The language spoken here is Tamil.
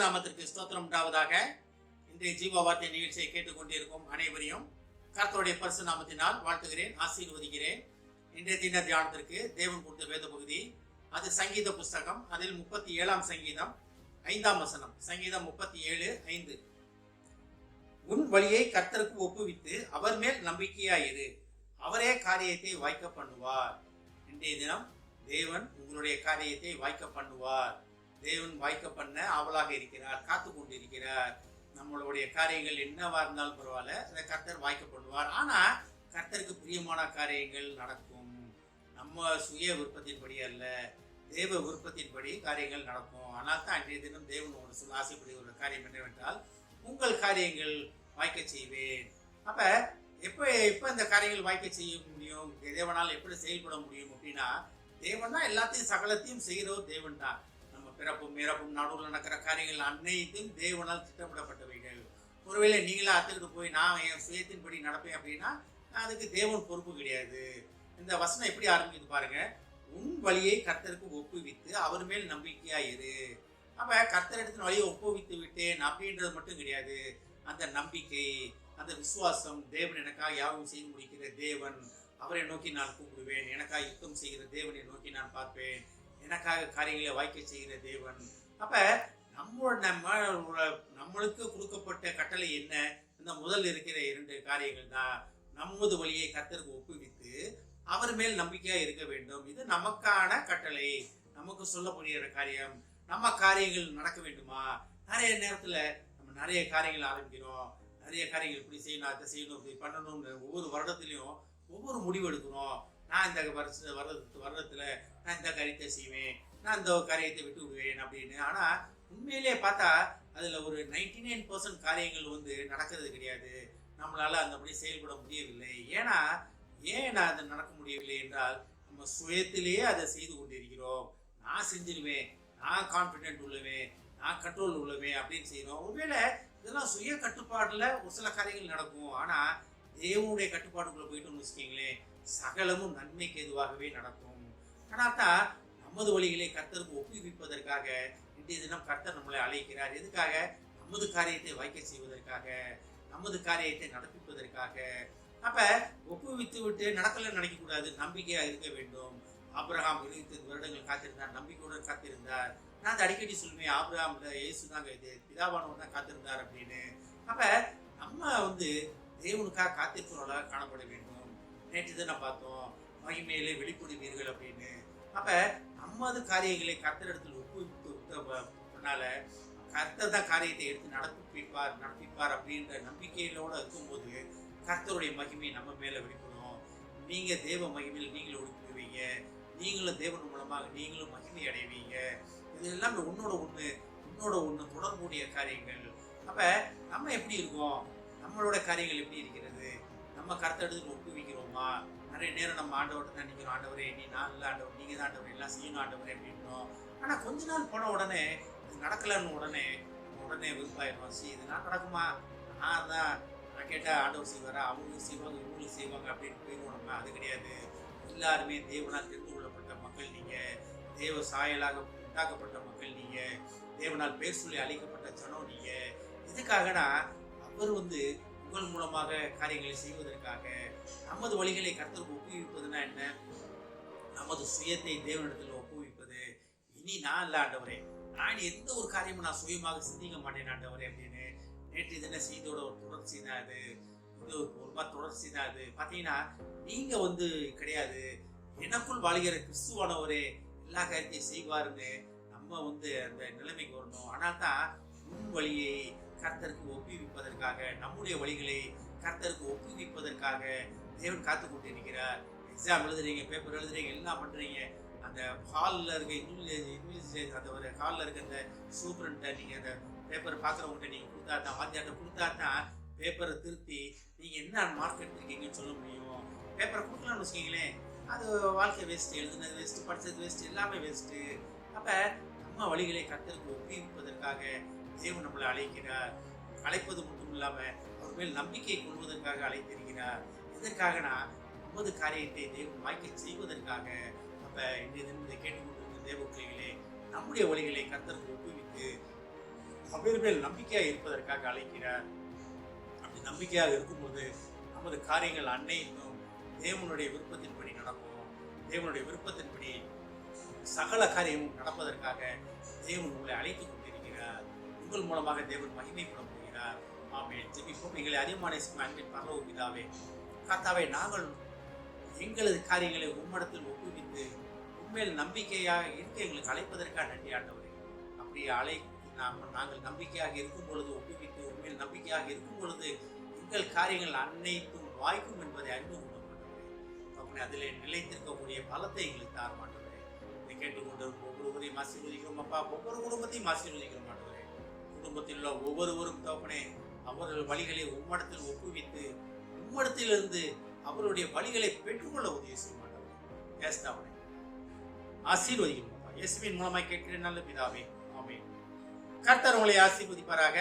நாமத்திற்கு ஸ்தோத்திரம். உண்டாவதாக இன்றைய ஜீவ வார்த்தை நிகழ்ச்சியை கேட்டுக்கொண்டிருக்கும் அனைவரையும் கர்த்தருடைய பரிசு நாமத்தினால் வாழ்த்துகிறேன் ஆசீர்வதிக்கிறேன். இன்றைய தின தியானத்திற்கு தேவன் கொடுத்த வேத பகுதி அது சங்கீத புஸ்தகம் அதில் முப்பத்தி ஏழாம் சங்கீதம் ஐந்தாம் வசனம் சங்கீதம் முப்பத்தி ஏழு ஐந்து. உன் வழியை கர்த்தருக்கு ஒப்புவித்து அவர் மேல் நம்பிக்கையாயிரு. அவரே காரியத்தை வாய்க்க பண்ணுவார். இன்றைய தினம் தேவன் உங்களுடைய காரியத்தை வாய்க்க பண்ணுவார். தேவன் வாய்க்க பண்ண ஆவலாக இருக்கிறார் காத்து கொண்டிருக்கிறார் நம்மளுடைய காரியங்கள் என்னவா இருந்தாலும் பரவாயில்ல அதை கர்த்தர் வாய்க்க பண்ணுவார். ஆனால் கர்த்தருக்கு பிரியமான காரியங்கள் நடக்கும். நம்ம சுய விருப்பத்தின்படி அல்ல தேவ விருப்பத்தின்படி காரியங்கள் நடக்கும். ஆனால் தான் அன்றைய தினம் தேவன் ஒன்று சொல்ல ஆசைப்படுகிற ஒரு காரியம் என்னவென்றால் உங்கள் காரியங்கள் வாய்க்க செய்வேன். அப்போ எப்போ எப்போ இந்த காரியங்கள் வாய்க்க செய்ய முடியும்? தேவனால் எப்படி செயல்பட முடியும் அப்படின்னா தேவன் தான் எல்லாத்தையும் சகலத்தையும் செய்கிறவர் தேவன் தான். பிறப்பும் இறப்பும் நடுவில் நடக்கிற காரியங்கள் அனைத்தும் தேவனால் திட்டமிடப்பட்டவைகள். ஒருவேளை நீங்களாக அத்துக்கிட்டு போய் நான் என் சுயத்தின்படி நடப்பேன் அப்படின்னா அதுக்கு தேவன் பொறுப்பு கிடையாது. இந்த வசனம் எப்படி ஆரம்பிக்குது பாருங்க. உன் வழியை கர்த்தருக்கு ஒப்புவித்து அவர் மேல் நம்பிக்கையா இரு. அப்ப கர்த்தர் இடத்துல வழியை ஒப்புவித்து விட்டேன் அப்படின்றது மட்டும் கிடையாது. அந்த நம்பிக்கை அந்த விசுவாசம் தேவன் எனக்காக யாவும் செய்து முடிக்கிற தேவன் அவரை நோக்கி நான் கூப்பிடுவேன். எனக்காக யுத்தம் செய்கிற தேவனை நோக்கி நான் பார்ப்பேன். எனக்காக காரியங்களை வாய்க்க செய்கிற தேவன். அப்போ நம்ம நம்ம நம்மளுக்கு கொடுக்கப்பட்ட கட்டளை என்ன? இந்த முதல் இருக்கிற இரண்டு காரியங்கள் தான். நமது வழியை கத்தருக்கு ஒப்புவித்து அவர் மேல் நம்பிக்கையாக இருக்க வேண்டும். இது நமக்கான கட்டளை. நமக்கு சொல்லப்படுகிற காரியம். நம்ம காரியங்கள் நடக்க வேண்டுமா? நிறைய நேரத்தில் நம்ம நிறைய காரியங்கள் ஆரம்பிக்கிறோம். நிறைய காரியங்கள் இப்படி செய்யணும் அதை செய்யணும் இப்படி பண்ணணும்னு ஒவ்வொரு வருடத்துலையும் ஒவ்வொரு முடிவு எடுக்கிறோம். நான் இந்த வருஷ வருடத்து வருடத்தில் நான் இந்த காரியத்தை செய்வேன் நான் இந்த காரியத்தை விட்டு விடுவேன் அப்படின்னு. ஆனால் உண்மையிலே பார்த்தா அதில் ஒரு நைன்டி நைன் பர்சன்ட் காரியங்கள் வந்து நடக்கிறது கிடையாது. நம்மளால் அந்தபடி செயல்பட முடியவில்லை. ஏன்னா ஏன் நான் அது நடக்க முடியவில்லை என்றால் நம்ம சுயத்திலேயே அதை செய்து கொண்டிருக்கிறோம். நான் செஞ்சிருவேன் நான் கான்ஃபிடென்ட் உள்ளவேன் நான் கண்ட்ரோல் உள்ளவேன் அப்படின்னு செய்கிறோம் ஒருவேளை இதெல்லாம் சுய கட்டுப்பாட்டில் ஒரு சில காரியங்கள் நடக்கும். ஆனால் தேவனுடைய கட்டுப்பாடுக்குள்ள போயிட்டு வச்சுக்கீங்களேன் சகலமும் நன்மைக்கு எதுவாகவே நடக்கும். ஆனால் தான் நமது வழிகளை கர்த்தருக்கு ஒப்புவிப்பதற்காக இன்றைய தினம் கர்த்தர் நம்மளை அழைக்கிறார். எதுக்காக? நமது காரியத்தை வைக்க செய்வதற்காக நமது காரியத்தை நடப்பிப்பதற்காக. அப்ப ஒப்புவித்து விட்டு நடக்கல நினைக்க கூடாது நம்பிக்கையா இருக்க வேண்டும். ஆப்ரஹாம் இருபத்தி வருடங்கள் காத்திருந்தார். நம்பிக்கையுடன் காத்திருந்தார். நான் அதை அடிக்கடி சொல்லுவேன் ஆப்ரஹாம் இயேசு தாங்க இது பிதாவானவர் தான் காத்திருந்தார் அப்படின்னு. அப்ப நம்ம வந்து தேவனுக்காக காத்திருப்பவர்களாக காணப்பட வேண்டும். நேற்று தான் பார்த்தோம். மகிமையிலே வெளிப்படுவீர்கள் அப்படின்னு. அப்போ நம்மது காரியங்களை கர்த்தரிடத்தில் ஒப்புவித்தனால கர்த்தர் தான் காரியத்தை எடுத்து நடப்பிப்பார் நடப்பிப்பார் அப்படின்ற நம்பிக்கையிலோடு இருக்கும்போது கர்த்தருடைய மகிமையை நம்ம மேலே வெளிப்படும். நீங்கள் தேவ மகிமையில் நீங்களும் ஒடுக்குவீங்க நீங்களும் தேவன் மூலமாக நீங்களும் மகிமை அடைவீங்க. இது எல்லாமே உன்னோட ஒன்று உன்னோட ஒன்று தொடர்புடைய காரியங்கள். அப்போ நம்ம எப்படி இருக்கோம்? நம்மளோட காரியங்கள் எப்படி இருக்கிறது? நம்ம கருத்தெடுத்து ஒப்புவிக்கிறோமா? நிறைய நேரம் நம்ம ஆண்டவர்கிட்ட தான் நிற்கிறோம் ஆண்டவரே நீ நாளில் ஆண்டவர் நீங்கள் தான் ஆண்டவர் எல்லாம் செய்யணும் ஆண்டவரே அப்படின்னோம் ஆனால் கொஞ்ச நாள் போன உடனே இது நடக்கலன்னு உடனே உடனே விருப்பாயிரும் சி இதெல்லாம் நடக்குமா? நான் தான். நான் கேட்டால் ஆண்டவர் செய்வாரா? அவங்களும் செய்வாங்க இவங்களும் செய்வாங்க அப்படின்னு போயிடுவோம் நம்ம. அது கிடையாது. எல்லாருமே தேவனால் தெரிந்து கொள்ளப்பட்ட மக்கள் நீங்கள் தேவ சாயலாக உண்டாக்கப்பட்ட மக்கள் நீங்கள் தேவனால் பேர் சொல்லி அழிக்கப்பட்ட ஜனம் நீங்கள் இதுக்காகனா அவர் வந்து உங்கள் மூலமாக காரியங்களை செய்வதற்காக நமது வழிகளை கர்த்தருக்கு ஒப்புவிப்பதுனா என்ன? நமது சுயத்தை தேவனிடத்தில் ஒப்புவிப்பது. இனி நான் இல்லை ஆண்டவரே. நான் எந்த ஒரு காரியமும் நான் சுயமாக சிந்திக்க மாட்டேன் ஆண்டவரே அப்படின்னு நேற்று தின செய்தியோட ஒரு தொடர்ச்சி தான் அது. இது ஒரு மாதிரி தொடர்ச்சி தான் அது. பார்த்தீங்கன்னா நீங்கள் வந்து கிடையாது. எனக்குள் வாழ்கிற கிறிஸ்துவானவரே எல்லா காரியத்தையும் செய்வாருன்னு நம்ம வந்து அந்த நிலைமைக்கு வரணும். ஆனால் தான் உன் வழியை கர்த்தருக்கு ஒப்புவிப்பதற்காக நம்முடைய வழிகளை கர்த்தருக்கு ஒப்புவிப்பதற்காக தேவன் காத்து கொண்டிருக்கிறார் எக்ஸாம் எழுதுறீங்க பேப்பர் எழுதுறீங்க எல்லாம் பண்ணுறீங்க அந்த ஹாலில் இருக்க இங்கிலீஷ் இங்கிலீஷ் அந்த ஒரு ஹாலில் இருக்க அந்த சூப்பரண்ட்டை நீங்கள் அந்த பேப்பர் பார்க்குறவங்ககிட்ட நீங்கள் கொடுத்தா தான் வாத்தியார்ட்ட கொடுத்தா தான் பேப்பரை திருத்தி நீங்கள் என்ன மார்க் எடுத்துருக்கீங்கன்னு சொல்ல முடியும். பேப்பரை கொடுக்கலாம்னு வச்சுக்கிங்களேன். அது வாழ்க்கை வேஸ்ட்டு எழுதுனது வேஸ்ட்டு படித்தது வேஸ்ட்டு எல்லாமே வேஸ்ட்டு அப்போ நம்ம வழிகளை கர்த்தருக்கு ஒப்புவிப்பதற்காக தேவன் நம்மளை அழைக்கிறார். அழைப்பது மட்டும் இல்லாமல் அவர் மேல் நம்பிக்கை கொள்வதற்காக அழைத்திருக்கிறார். இதற்காகனா நமது காரியத்தை தேவன் வாய்க்க செய்வதற்காக நம்ம இன்றைய தினத்தை கேட்டுக்கொண்டிருந்த தேவ பிள்ளைகளே நம்முடைய வழிகளை கத்தருக்கு ஒப்புவித்து அவர் மேல் நம்பிக்கையாக இருப்பதற்காக அழைக்கிறார். அப்படி நம்பிக்கையாக இருக்கும்போது நமது காரியங்கள் அன்னைக்கும் தேவனுடைய விருப்பத்தின்படி நடக்கும். தேவனுடைய விருப்பத்தின்படி சகல காரியமும் நடப்பதற்காக தேவன் உங்களை அழைத்துக் கொண்டிருக்கிறார் உங்கள் மூலமாக தேவன் மகிமைப்பட போகிறார். ஆமே ஜெபிப்போம். எங்களை அதிகமான அன்பின் பரலோக பிதாவே கர்த்தாவே நாங்கள் எங்களது காரியங்களை உம்மிடத்தில் ஒப்புவித்து உண்மையில் நம்பிக்கையாக இருக்க எங்களுக்கு அழைப்பதற்காக நன்றி ஆண்டவரே. அப்படி அழை நாம் நாங்கள் நம்பிக்கையாக இருக்கும் பொழுது ஒப்புவித்து உண்மையில் நம்பிக்கையாக இருக்கும் பொழுது எங்கள் காரியங்கள் அனைத்தும் வாய்க்கும் என்பதை அறிந்து கொண்டவரே அப்படி அதிலே நிலைத்திருக்கக்கூடிய பலத்தை எங்களுக்கு தார மாட்டோம் இதை கேட்டுக்கொண்டு ஒவ்வொருவரையும் ஆசீர்வதிக்கிறோம் அப்பா. ஒவ்வொரு குடும்பத்தையும் ஆசீர்வதிக்கிற மாட்டோம் குடும்பத்தில் உள்ள ஒவ்வொருவரும் தகப்பனே அவர்கள் வழிகளை உம்மடத்தில் ஒப்புவித்து உம்மடத்திலிருந்து அவருடைய வழிகளை பெற்றுக்கொள்ள உதவி செய்ய மாட்டவரே ஏஸ்தாவனே ஆசீர்வதிக்கிறோம் அப்பா இயேசுவின் மூலமாய் கேட்கிறேன் நல்ல பிதாவே. ஆமே கர்த்தர் உங்களை ஆசீர்வதிப்பாராக.